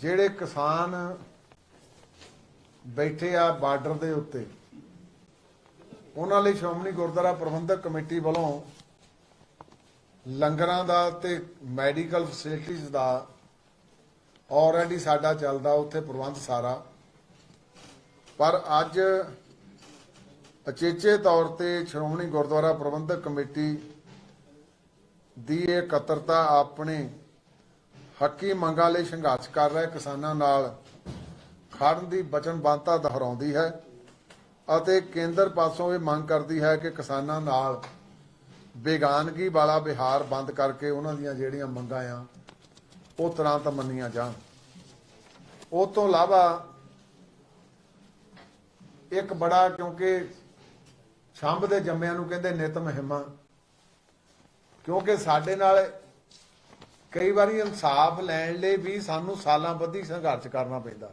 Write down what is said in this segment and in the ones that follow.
ਜਿਹੜੇ ਕਿਸਾਨ ਬੈਠੇ ਆ ਬਾਰਡਰ ਦੇ ਉੱਤੇ, ਉਹਨਾਂ ਲਈ ਸ਼੍ਰੋਮਣੀ ਗੁਰਦੁਆਰਾ ਪ੍ਰਬੰਧਕ ਕਮੇਟੀ ਵੱਲੋਂ ਲੰਗਰਾਂ ਦਾ ਤੇ ਮੈਡੀਕਲ ਫੈਸਿਲਿਟੀਜ਼ ਦਾ ਆਲਰੇਡੀ ਸਾਡਾ ਚੱਲਦਾ ਉੱਥੇ ਪ੍ਰਬੰਧ ਸਾਰਾ। ਪਰ ਅੱਜ ਅਚੇਚੇ ਤੌਰ ਤੇ ਸ਼੍ਰੋਮਣੀ ਗੁਰਦੁਆਰਾ ਪ੍ਰਬੰਧਕ ਕਮੇਟੀ ਦੀ ਇਹ ਇਕੱਤਰਤਾ ਆਪਣੇ ਹੱਕੀ ਮੰਗਾਂ ਲਈ ਸੰਘਰਸ਼ ਕਰ ਰਹੇ ਕਿਸਾਨਾਂ ਨਾਲ ਖੜਨ ਦੀ ਵਚਨਬੱਧਤਾ ਦੁਹਰਾਉਂਦੀ ਹੈ ਅਤੇ ਕੇਂਦਰ ਪਾਸੋਂ ਇਹ ਮੰਗ ਕਰਦੀ ਹੈ ਕਿ ਕਿਸਾਨਾਂ ਨਾਲ ਬੇਗਾਨਗੀ ਵਾਲਾ ਵਿਹਾਰ ਬੰਦ ਕਰਕੇ ਉਹਨਾਂ ਦੀਆਂ ਜਿਹੜੀਆਂ ਮੰਗਾਂ ਆ, ਉਹ ਤੁਰੰਤ ਮੰਨੀਆਂ ਜਾਣ। ਉਹ ਤੋਂ ਇਲਾਵਾ ਇੱਕ ਬੜਾ ਕਿਉਂਕਿ ਛੰਭ ਦੇ ਜੰਮਿਆਂ ਨੂੰ ਕਹਿੰਦੇ ਨਿਤ ਮਹਿਮਾ, ਕਿਉਂਕਿ ਸਾਡੇ ਨਾਲ ਕਈ ਵਾਰੀ ਇਨਸਾਫ ਲੈਣ ਲਈ ਵੀ ਸਾਨੂੰ ਸਾਲਾਂ ਬੱਧੀ ਸੰਘਰਸ਼ ਕਰਨਾ ਪੈਂਦਾ।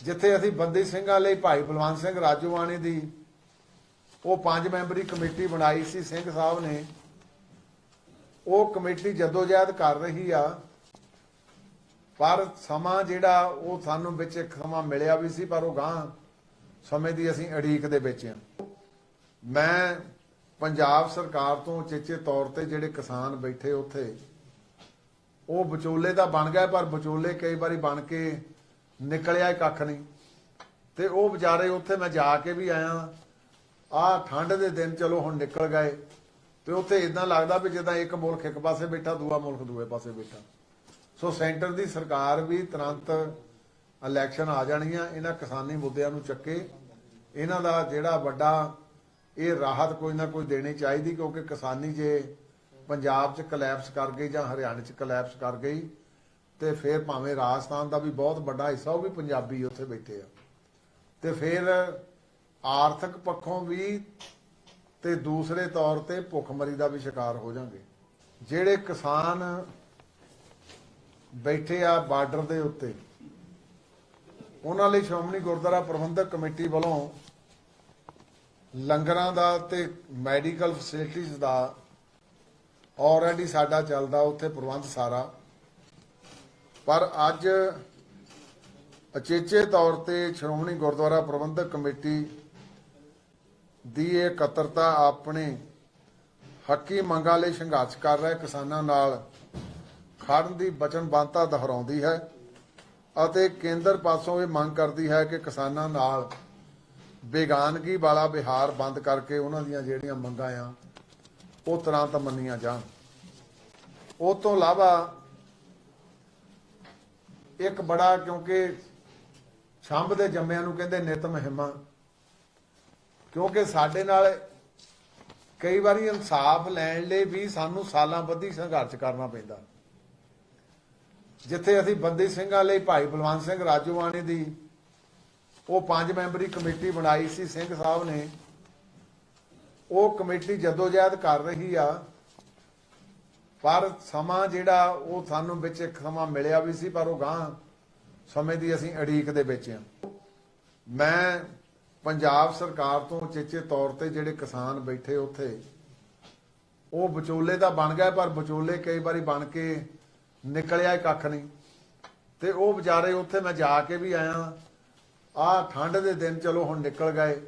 ਜਿੱਥੇ ਅਸੀਂ ਬੰਦੀ ਸਿੰਘਾਂ ਲਈ ਭਾਈ ਬਲਵੰਤ ਸਿੰਘ ਰਾਜੂਆਣੀ ਦੀ ਉਹ ਪੰਜ ਮੈਂਬਰੀ ਕਮੇਟੀ ਬਣਾਈ ਸੀ, ਸਿੰਘ ਸਾਹਿਬ ਨੇ। ਉਹ ਕਮੇਟੀ ਜਦੋਜਹਿਦ ਕਰ ਰਹੀ ਆ, ਪਰ ਸਮਾਂ ਜਿਹੜਾ ਉਹ ਸਾਨੂੰ ਵਿੱਚ ਇੱਕ ਸਮਾਂ ਮਿਲਿਆ ਵੀ ਸੀ, ਪਰ ਉਹ ਗਾਂ ਸਮੇਂ ਦੀ ਅਸੀਂ ਅੜੀਕ ਦੇ ਵਿੱਚ ਆ ਮੈਂ ਪੰਜਾਬ ਸਰਕਾਰ ਤੋਂ ਚੇਚੇ ਤੌਰ ਤੇ ਜਿਹੜੇ ਕਿਸਾਨ ਬੈਠੇ ਉੱਥੇ, ਉਹ ਵਿਚੋਲੇ ਤਾਂ ਬਣ ਗਏ, ਪਰ ਵਿਚੋਲੇ ਕਈ ਵਾਰੀ ਬਣ ਕੇ ਨਿਕਲਿਆ ਕੱਖ ਨਹੀਂ। ਤੇ ਉਹ ਵਿਚਾਰੇ ਉੱਥੇ ਮੈਂ ਜਾ ਕੇ ਵੀ ਆਇਆ ਆ ਠੰਡ ਦੇ ਦਿਨ ਚਲੋ ਹੁਣ ਨਿਕਲ ਗਏ। ਤੇ ਉੱਥੇ ਇਦਾਂ ਲੱਗਦਾ ਵੀ ਜਿੱਦਾਂ ਇੱਕ ਮੁਲਕ ਇੱਕ ਪਾਸੇ ਬੈਠਾ, ਦੂਆ ਮੁਲਕ ਦੂਏ ਪਾਸੇ ਬੈਠਾ। ਸੋ ਸੈਂਟਰ ਦੀ ਸਰਕਾਰ ਵੀ ਤੁਰੰਤ ਇਲੈਕਸ਼ਨ ਆ ਜਾਣੀਆਂ, ਇਹਨਾਂ ਕਿਸਾਨੀ ਮੁੱਦਿਆਂ ਨੂੰ ਚੱਕੇ। ਇਹਨਾਂ ਦਾ ਜਿਹੜਾ ਵੱਡਾ ਇਹ ਰਾਹਤ ਕੋਈ ਨਾ ਕੋਈ ਦੇਣੀ ਚਾਹੀਦੀ ਕਿਉਂਕਿ ਕਿਸਾਨੀ ਜੇ ਪੰਜਾਬ 'ਚ ਕਲੈਪਸ ਕਰ ਗਈ ਜਾਂ ਹਰਿਆਣਾ 'ਚ ਕਲੈਪਸ ਕਰ ਗਈ, ਤੇ ਫਿਰ ਭਾਵੇਂ ਰਾਜਸਥਾਨ ਦਾ ਵੀ ਬਹੁਤ ਵੱਡਾ ਹਿੱਸਾ, ਉਹ ਵੀ ਪੰਜਾਬੀ ਉੱਥੇ ਬੈਠੇ ਆ। ਤੇ ਫਿਰ ਆਰਥਿਕ ਪੱਖੋਂ ਵੀ ਤੇ ਦੂਸਰੇ ਤੌਰ ਤੇ ਭੁੱਖਮਰੀ ਦਾ ਵੀ ਸ਼ਿਕਾਰ ਹੋ ਜਾਣਗੇ। ਜਿਹੜੇ ਕਿਸਾਨ ਬੈਠੇ ਆ ਬਾਰਡਰ ਦੇ ਉੱਤੇ, ਉਹਨਾਂ ਲਈ ਸ਼੍ਰੋਮਣੀ ਗੁਰਦੁਆਰਾ ਪ੍ਰਬੰਧਕ ਕਮੇਟੀ ਵੱਲੋਂ ਲੰਗਰਾਂ ਦਾ ਤੇ ਮੈਡੀਕਲ ਫੈਸਿਲਿਟੀਜ਼ ਦਾ ਆਲਰੇਡੀ ਸਾਡਾ ਚੱਲਦਾ, ਉੱਥੇ ਪ੍ਰਬੰਧ ਸਾਰਾ। ਪਰ ਅੱਜ ਅਚੇਚੇ ਤੌਰ ਤੇ ਸ਼੍ਰੋਮਣੀ ਗੁਰਦੁਆਰਾ ਪ੍ਰਬੰਧਕ ਕਮੇਟੀ ਦੀ ਇਹ ਇਕੱਤਰਤਾ ਆਪਣੇ ਹੱਕੀ ਮੰਗਾਂ ਲਈ ਸੰਘਰਸ਼ ਕਰ ਰਹੇ ਕਿਸਾਨਾਂ ਨਾਲ ਖੜਨ ਦੀ ਵਚਨਬੱਧਤਾ ਦੁਹਰਾਉਂਦੀ ਹੈ ਅਤੇ ਕੇਂਦਰ ਪਾਸੋਂ ਇਹ ਮੰਗ ਕਰਦੀ ਹੈ ਕਿ ਕਿਸਾਨਾਂ ਨਾਲ ਬੇਗਾਨਗੀ ਵਾਲਾ ਵਿਹਾਰ ਬੰਦ ਕਰਕੇ ਉਹਨਾਂ ਦੀਆਂ ਜਿਹੜੀਆਂ ਮੰਗਾਂ ਆ, ਉਹ ਤੁਰੰਤ ਮੰਨੀਆਂ ਜਾਣ। ਉਹ ਤੋਂ ਇਲਾਵਾ ਇੱਕ ਬੜਾ ਕਿਉਂਕਿ ਛੰਭ ਦੇ ਜੰਮਿਆਂ ਨੂੰ ਕਹਿੰਦੇ ਨਿਤ ਮਹਿਮਾ, ਕਿਉਂਕਿ ਸਾਡੇ ਨਾਲ ਕਈ ਵਾਰੀ ਇਨਸਾਫ ਲੈਣ ਲਈ ਵੀ ਸਾਨੂੰ ਸਾਲਾਂ ਬੱਧੀ ਸੰਘਰਸ਼ ਕਰਨਾ ਪੈਂਦਾ। ਜਿੱਥੇ ਅਸੀਂ ਬੰਦੀ ਸਿੰਘਾਂ ਲਈ ਭਾਈ ਬਲਵੰਤ ਸਿੰਘ ਰਾਜੂਆਣੀ ਦੀ ਉਹ ਪੰਜ ਮੈਂਬਰੀ ਕਮੇਟੀ ਬਣਾਈ ਸੀ, ਸਿੰਘ ਸਾਹਿਬ ਨੇ। ਉਹ ਕਮੇਟੀ ਜਦੋਜਹਿਦ ਕਰ ਰਹੀ ਆ। ਪਰ ਸਮਾਂ ਜਿਹੜਾ, ਉਹ ਸਾਨੂੰ ਵਿੱਚ ਇੱਕ ਸਮਾਂ ਮਿਲਿਆ ਵੀ ਸੀ, ਪਰ ਉਹ ਗਾਂ ਸਮੇਂ ਦੀ ਅਸੀਂ ਅੜੀਕ ਦੇ ਵਿੱਚ ਆ। ਮੈਂ ਪੰਜਾਬ ਸਰਕਾਰ ਤੋਂ ਚੇਚੇ ਤੌਰ ਤੇ ਜਿਹੜੇ ਕਿਸਾਨ ਬੈਠੇ ਉੱਥੇ, ਉਹ ਵਿਚੋਲੇ ਤਾਂ ਬਣ ਗਿਆ ਪਰ ਵਿਚੋਲੇ ਕਈ ਵਾਰੀ ਬਣ ਕੇ ਨਿਕਲਿਆ ਕੱਖ ਨਹੀਂ। ਤੇ ਉਹ ਵਿਚਾਰੇ ਉੱਥੇ ਮੈਂ ਜਾ ਕੇ ਵੀ ਆਇਆ। ਆ ਠੰਡ ਦੇ ਦਿਨ ਚਲੋ ਹੁਣ ਨਿਕਲ ਗਏ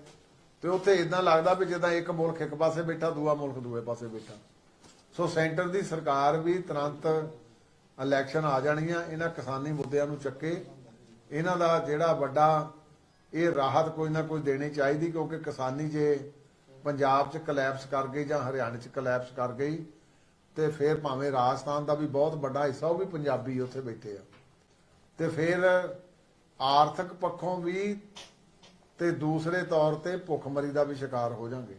ਤੇ ਉੱਥੇ ਇਦਾਂ ਲੱਗਦਾ ਵੀ ਜਿੱਦਾਂ ਇੱਕ ਮੁਲਕ ਇੱਕ ਪਾਸੇ ਬੈਠਾ, ਦੂਆ ਮੁਲਕ ਦੂਏ ਪਾਸੇ ਬੈਠਾ। ਸੋ ਸੈਂਟਰ ਦੀ ਸਰਕਾਰ ਵੀ ਤੁਰੰਤ ਇਲੈਕਸ਼ਨ ਆ ਜਾਣੀਆਂ ਇਹਨਾਂ ਕਿਸਾਨੀ ਮੁੱਦਿਆਂ ਨੂੰ ਚੱਕੇ। ਇਹਨਾਂ ਦਾ ਜਿਹੜਾ ਵੱਡਾ ਇਹ ਰਾਹਤ ਕੋਈ ਨਾ ਕੋਈ ਦੇਣੀ ਚਾਹੀਦੀ, ਕਿਉਂਕਿ ਕਿਸਾਨੀ ਜੇ ਪੰਜਾਬ 'ਚ ਕਲੈਪਸ ਕਰ ਗਈ ਜਾਂ ਹਰਿਆਣਾ 'ਚ ਕਲੈਪਸ ਕਰ ਗਈ, ਤੇ ਫਿਰ ਭਾਵੇਂ ਰਾਜਸਥਾਨ ਦਾ ਵੀ ਬਹੁਤ ਵੱਡਾ ਹਿੱਸਾ, ਉਹ ਵੀ ਪੰਜਾਬੀ ਉੱਥੇ ਬੈਠੇ ਆ। ਤੇ ਫਿਰ ਆਰਥਿਕ ਪੱਖੋਂ ਵੀ ਤੇ ਦੂਸਰੇ ਤੌਰ ਤੇ ਭੁੱਖਮਰੀ ਦਾ ਵੀ ਸ਼ਿਕਾਰ ਹੋ ਜਾਣਗੇ।